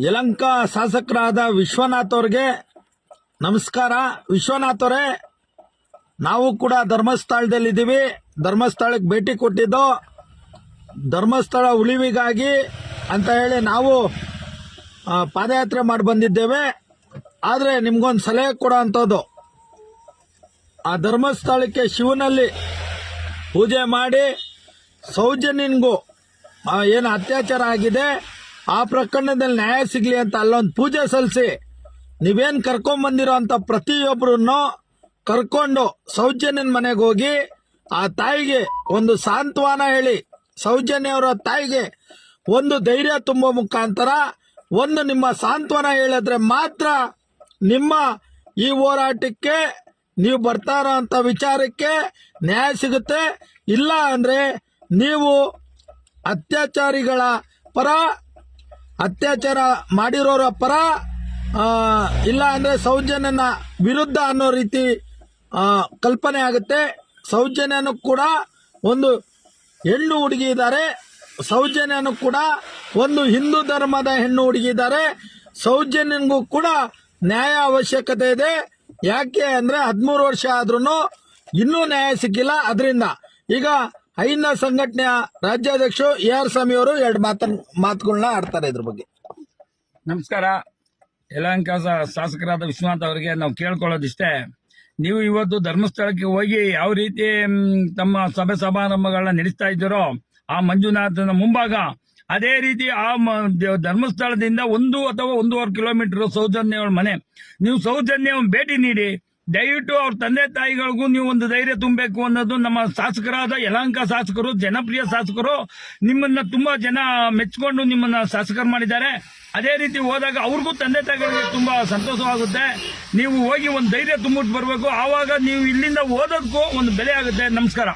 ಯಲಂಕ ಶಾಸಕರಾದ ವಿಶ್ವನಾಥ್ ಅವ್ರಿಗೆ ನಮಸ್ಕಾರ. ವಿಶ್ವನಾಥ್ ಅವರೇ, ನಾವು ಕೂಡ ಧರ್ಮಸ್ಥಳದಲ್ಲಿದ್ದೀವಿ. ಧರ್ಮಸ್ಥಳಕ್ಕೆ ಭೇಟಿ ಕೊಟ್ಟಿದ್ದು ಧರ್ಮಸ್ಥಳ ಉಳಿವಿಗಾಗಿ ಅಂತ ಹೇಳಿ ನಾವು ಪಾದಯಾತ್ರೆ ಮಾಡಿ ಬಂದಿದ್ದೇವೆ. ಆದರೆ ನಿಮ್ಗೊಂದು ಸಲಹೆ ಕೊಡೋ ಆ ಧರ್ಮಸ್ಥಳಕ್ಕೆ ಶಿವನಲ್ಲಿ ಪೂಜೆ ಮಾಡಿ ಸೌಜನ್ಯನಿಗೂ ಏನು ಅತ್ಯಾಚಾರ ಆಗಿದೆ ಆ ಪ್ರಕರಣದಲ್ಲಿ ನ್ಯಾಯ ಸಿಗಲಿ ಅಂತ ಅಲ್ಲೊಂದು ಪೂಜೆ ಸಲ್ಲಿಸಿ, ನೀವೇನು ಕರ್ಕೊಂಬಂದಿರೋ ಅಂತ ಪ್ರತಿಯೊಬ್ಬರನ್ನು ಕರ್ಕೊಂಡು ಸೌಜನ್ಯನ ಮನೆಗೆ ಹೋಗಿ, ಆ ತಾಯಿಗೆ ಒಂದು ಸಾಂತ್ವನ ಹೇಳಿ ಸೌಜನ್ಯ ಅವರ ತಾಯಿಗೆ ಒಂದು ಧೈರ್ಯ ತುಂಬೋ ಮುಖಾಂತರ ಒಂದು ನಿಮ್ಮ ಸಾಂತ್ವನ ಹೇಳಿದ್ರೆ ಮಾತ್ರ ನಿಮ್ಮ ಈ ಹೋರಾಟಕ್ಕೆ, ನೀವು ಬರ್ತಾ ಅಂತ ವಿಚಾರಕ್ಕೆ ನ್ಯಾಯ ಸಿಗುತ್ತೆ. ಇಲ್ಲ ಅಂದ್ರೆ ನೀವು ಅತ್ಯಾಚಾರಿಗಳ ಪರ ಅತ್ಯಾಚಾರ ಮಾಡಿರೋರ ಪರ ಇಲ್ಲ ಅಂದ್ರೆ ಸೌಜನ್ಯನ ವಿರುದ್ಧ ಅನ್ನೋ ರೀತಿ ಕಲ್ಪನೆ ಆಗುತ್ತೆ. ಸೌಜನ್ಯನು ಕೂಡ ಒಂದು ಹೆಣ್ಣು ಹುಡುಗಿ ಇದ್ದಾರೆ. ಸೌಜನ್ಯನು ಕೂಡ ಒಂದು ಹಿಂದೂ ಧರ್ಮದ ಹೆಣ್ಣು ಹುಡುಗಿ ಇದ್ದಾರೆ. ಸೌಜನ್ಯನಿಗೂ ಕೂಡ ನ್ಯಾಯ ಅವಶ್ಯಕತೆ ಇದೆ. ಯಾಕೆ ಅಂದ್ರೆ ಹದಿಮೂರು ವರ್ಷ ಆದ್ರೂ ಇನ್ನೂ ನ್ಯಾಯ ಸಿಕ್ಕಿಲ್ಲ. ಅದರಿಂದ ಈಗ ಐನ ಸಂಘಟನೆಯ ರಾಜ್ಯಾಧ್ಯಕ್ಷರು ಎ ಆರ್ ಸ್ವಾಮಿ ಅವರು ಎರಡು ಮಾತನ್ ಮಾತುಗಳನ್ನ ಆಡ್ತಾರೆ ಇದ್ರ ಬಗ್ಗೆ. ನಮಸ್ಕಾರ. ಯಲಹಂಕ ಶಾಸಕರಾದ ವಿಶ್ವನಾಥ್ ಅವರಿಗೆ ನಾವು ಕೇಳ್ಕೊಳ್ಳೋದಿಷ್ಟೇ. ನೀವು ಇವತ್ತು ಧರ್ಮಸ್ಥಳಕ್ಕೆ ಹೋಗಿ ಯಾವ ರೀತಿ ತಮ್ಮ ಸಭೆ ಸಮಾರಂಭಗಳನ್ನ ನಡೆಸ್ತಾ ಇದ್ದೀರೋ ಆ ಮಂಜುನಾಥನ ಮುಂಭಾಗ, ಅದೇ ರೀತಿ ಆ ಧರ್ಮಸ್ಥಳದಿಂದ ಒಂದು ಅಥವಾ ಒಂದೂವರೆ ಕಿಲೋಮೀಟರ್ ಸೌಜನ್ಯ ಮನೆ. ನೀವು ಸೌಜನ್ಯ ಭೇಟಿ ನೀಡಿ ದಯವಿಟ್ಟು ಅವ್ರ ತಂದೆ ತಾಯಿಗಳಿಗೂ ನೀವು ಒಂದು ಧೈರ್ಯ ತುಂಬಬೇಕು ಅನ್ನೋದು ನಮ್ಮ ಶಾಸಕರಾದ ಯಲಹಂಕ ಶಾಸಕರು, ಜನಪ್ರಿಯ ಶಾಸಕರು, ನಿಮ್ಮನ್ನ ತುಂಬಾ ಜನ ಮೆಚ್ಕೊಂಡು ನಿಮ್ಮನ್ನ ಶಾಸಕರು ಮಾಡಿದ್ದಾರೆ. ಅದೇ ರೀತಿ ಹೋದಾಗ ಅವ್ರಿಗೂ ತಂದೆ ತಾಯಿಗಳಿಗೆ ತುಂಬಾ ಸಂತೋಷವಾಗುತ್ತೆ. ನೀವು ಹೋಗಿ ಒಂದು ಧೈರ್ಯ ತುಂಬಿಟ್ಟು ಬರಬೇಕು. ಆವಾಗ ನೀವು ಇಲ್ಲಿಂದ ಓದೋದಕ್ಕೂ ಒಂದು ಬೆಲೆ ಆಗುತ್ತೆ. ನಮಸ್ಕಾರ.